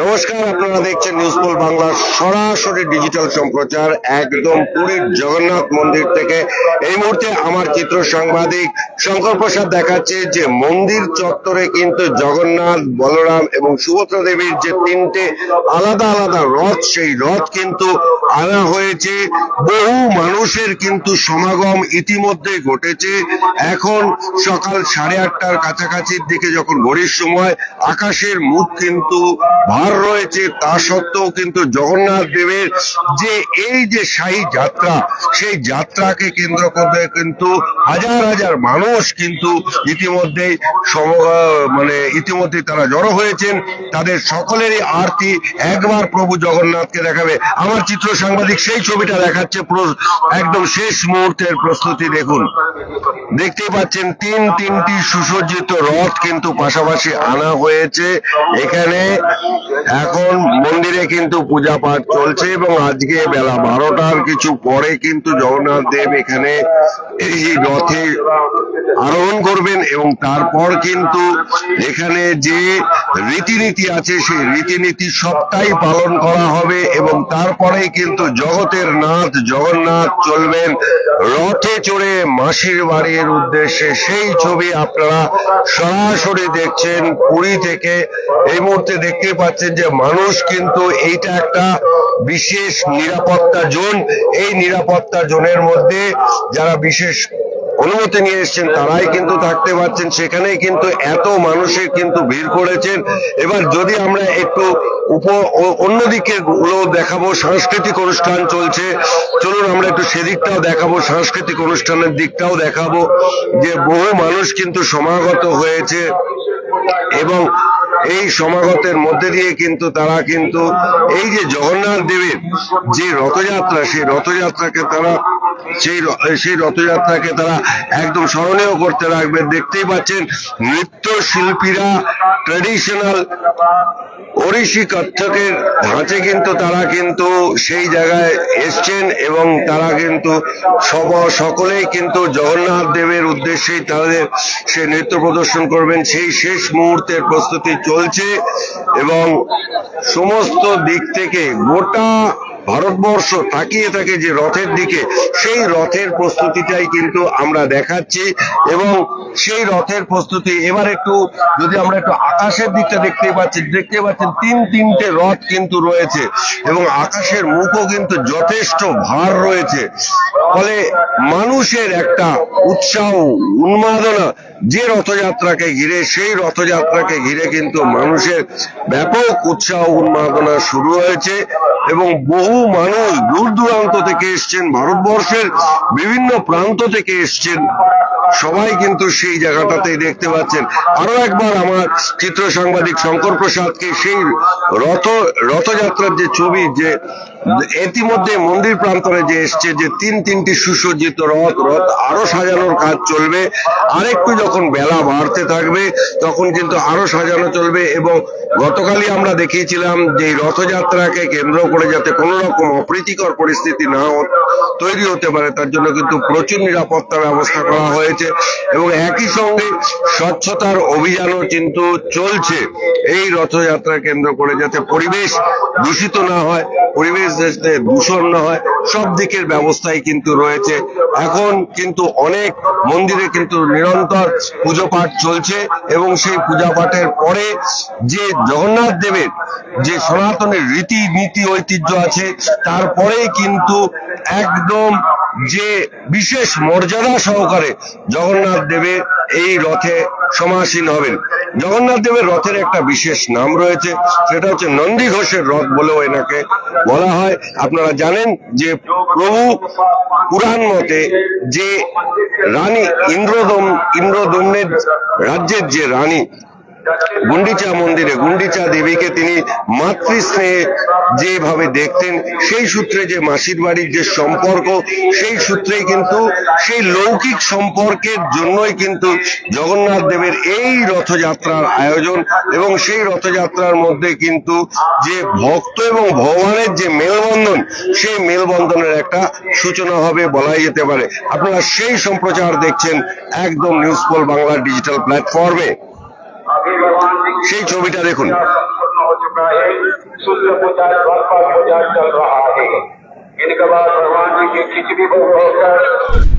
নমস্কার, আপনারা দেখছেন নিউজ পোল বাংলার সরাসরি ডিজিটাল সম্প্রচার, একদম পুরীর জগন্নাথ মন্দির থেকে। এই মুহূর্তে আমার চিত্র সাংবাদিক শঙ্কর প্রসাদ দেখাচ্ছে যে মন্দির চত্বরে কিন্তু জগন্নাথ, বলরাম এবং সুভদ্রা দেবীর যে তিনটে আলাদা আলাদা রথ, সেই রথ কিন্তু আনা হয়েছে। বহু মানুষের কিন্তু সমাগম ইতিমধ্যে ঘটেছে। এখন সকাল সাড়ে আটটার কাছাকাছির দিকে যখন ঘড়ির সময় আকাশের মুখ কিন্তু ভার রয়েছে, তা সত্ত্বেও কিন্তু জগন্নাথ দেবের যে এই যে শাহী যাত্রা, সেই যাত্রাকে কেন্দ্র করে কিন্তু হাজার হাজার মানুষ কিন্তু ইতিমধ্যে মানে ইতিমধ্যে তারা জড়ো হয়েছেন। তাদের সকলেরই আরতি একবার প্রভু জগন্নাথকে দেখাবে। আমার চিত্র সাংবাদিক সেই ছবিটা দেখাচ্ছে একদম শেষ মুহূর্তের প্রস্তুতি দেখুন। দেখতেই পাচ্ছেন তিন তিনটি সুসজ্জিত রথ কিন্তু পাশাপাশি আনা হয়েছে। এখানে এখন মন্দিরে কিন্তু পূজা পাঠ চলছে এবং আজকে বেলা বারোটার কিছু পরে কিন্তু জগন্নাথ দেব এখানে এই রথে আরোহণ করবেন এবং তারপর কিন্তু এখানে যে রীতিনীতি আছে, সেই রীতিনীতি সবটাই পালন করা হবে। এবং তারপরেই কিন্তু জগতের নাথ জগন্নাথ চলবেন রথে চড়ে মাসির বাড়ির উদ্দেশ্যে। সেই ছবি আপনারা সরাসরি দেখছেন পুরী থেকে। এই মুহূর্তে দেখতে পাচ্ছেন যে মানুষ কিন্তু এইটা একটা বিশেষ নিরাপত্তা জোন। এই নিরাপত্তা জোনের মধ্যে যারা বিশেষ অনুমতি নিয়ে এসেছেন তারাই কিন্তু থাকতে পারছেন। সেখানেই কিন্তু এত মানুষের কিন্তু ভিড় করেছেন। এবার যদি আমরা একটু উপ অন্যদিকে গুলো দেখাবো, সাংস্কৃতিক অনুষ্ঠান চলছে। চলুন আমরা একটু সেদিকটাও দেখাবো, সাংস্কৃতিক অনুষ্ঠানের দিকটাও দেখাবো। যে বহু মানুষ কিন্তু সমাগত হয়েছে এবং এই সমাগতের মধ্যে দিয়ে কিন্তু তারা কিন্তু, এই যে জগন্নাথ দেবের যে রথযাত্রা, সেই রথযাত্রাকে তারা সেই সেই রথযাত্রাকে তারা একদম স্মরণীয় করতে রাখবে। দেখতেই পাচ্ছেন নৃত্য শিল্পীরা ট্রেডিশনাল ওড়িশি কত্থকের ধাঁচে কিন্তু তারা কিন্তু সেই জায়গায় এসছেন এবং তারা কিন্তু সব সকলেই কিন্তু জগন্নাথ দেবের উদ্দেশ্যেই তাদের সে নৃত্য প্রদর্শন করবেন। সেই শেষ মুহূর্তের প্রস্তুতি চলছে এবং সমস্ত দিক থেকে গোটা ভারতবর্ষ তাকিয়ে থাকে যে রথের দিকে, সেই রথের প্রস্তুতিটাই কিন্তু আমরা দেখাচ্ছি এবং সেই রথের প্রস্তুতি। এবার একটু, যদি আমরা একটু আকাশের দিকটা দেখতে পাচ্ছি, দেখতে পাচ্ছেন তিন তিনটে রথ কিন্তু রয়েছে এবং আকাশের মুখও কিন্তু যথেষ্ট ভার রয়েছে। ফলে মানুষের একটা উৎসাহ, উন্মাদনা যে রথযাত্রাকে ঘিরে, সেই রথযাত্রাকে ঘিরে কিন্তু মানুষের ব্যাপক উৎসাহ, উন্মাদনা শুরু হয়েছে। এবং বহু মানুষ দূর দূরান্ত থেকে এসছেন, ভারতবর্ষের বিভিন্ন প্রান্ত থেকে এসছেন। সবাই কিন্তু সেই জায়গাটাতে দেখতে পাচ্ছেন। আরও একবার আমার চিত্র সাংবাদিক শঙ্কর প্রসাদকে সেই রথ, রথযাত্রার যে ছবি, যে ইতিমধ্যে মন্দির প্রান্তরে যে এসছে যে তিন তিনটি সুসজ্জিত রথ রথ আরও সাজানোর কাজ চলবে। আরেকটু যখন বেলা বাড়তে থাকবে, তখন কিন্তু আরও সাজানো চলবে এবং গতকালই আমরা দেখিয়েছিলাম যে রথযাত্রাকে কেন্দ্র করে যাতে কোনো রকম অপ্রীতিকর পরিস্থিতি না তৈরি হতে পারে, তার জন্য কিন্তু প্রচুর নিরাপত্তা ব্যবস্থা করা হয়েছে এবং একই সঙ্গে স্বচ্ছতার অভিযানও কিন্তু চলছে। এই রথযাত্রা কেন্দ্র করে যাতে পরিবেশ দূষিত না হয়, পরিবেশ যাতে দূষণ না হয়, সব দিকের ব্যবস্থাই কিন্তু রয়েছে। এখন কিন্তু অনেক মন্দিরে কিন্তু নিরন্তর পুজো পাঠ চলছে এবং সেই পূজা পাঠের পরে যে জগন্নাথ দেবের যে সনাতনের রীতি নীতি ঐতিহ্য আছে তারপরেই কিন্তু একদম যে বিশেষ মর্যাদা সহকারে জগন্নাথ দেবের এই রথে সমাসীন হবেন। জগন্নাথ দেবের রথের একটা বিশেষ নাম রয়েছে, সেটা হচ্ছে নন্দী ঘোষের রথ বলেও এনাকে বলা হয়। আপনারা জানেন যে প্রভু পুরাণ মতে যে রানী ইন্দ্রদম ইন্দ্রদম্যের রাজ্যের যে রানী গুন্ডিচা মন্দিরে, গুন্ডিচা দেবীকে তিনি মাতৃস্নেহে যেভাবে দেখতেন, সেই সূত্রে যে মাসির বাড়ির যে সম্পর্ক, সেই সূত্রেই কিন্তু, সেই লৌকিক সম্পর্কের জন্যই কিন্তু জগন্নাথ দেবের এই রথযাত্রার আয়োজন এবং সেই রথযাত্রার মধ্যে কিন্তু যে ভক্ত এবং ভগবানের যে মেলবন্ধন, সেই মেলবন্ধনের একটা সূচনা হবে বলাই যেতে পারে। আপনারা সেই সম্প্রচার দেখছেন একদম নিউজ পোল বাংলার ডিজিটাল প্ল্যাটফর্মে। সেই ছবিটা দেখুন रहा है शुद्ध पूजा स्वात्मा पूजा चल रहा है इनके बाद भगवान जी की खिचड़ी भोग होकर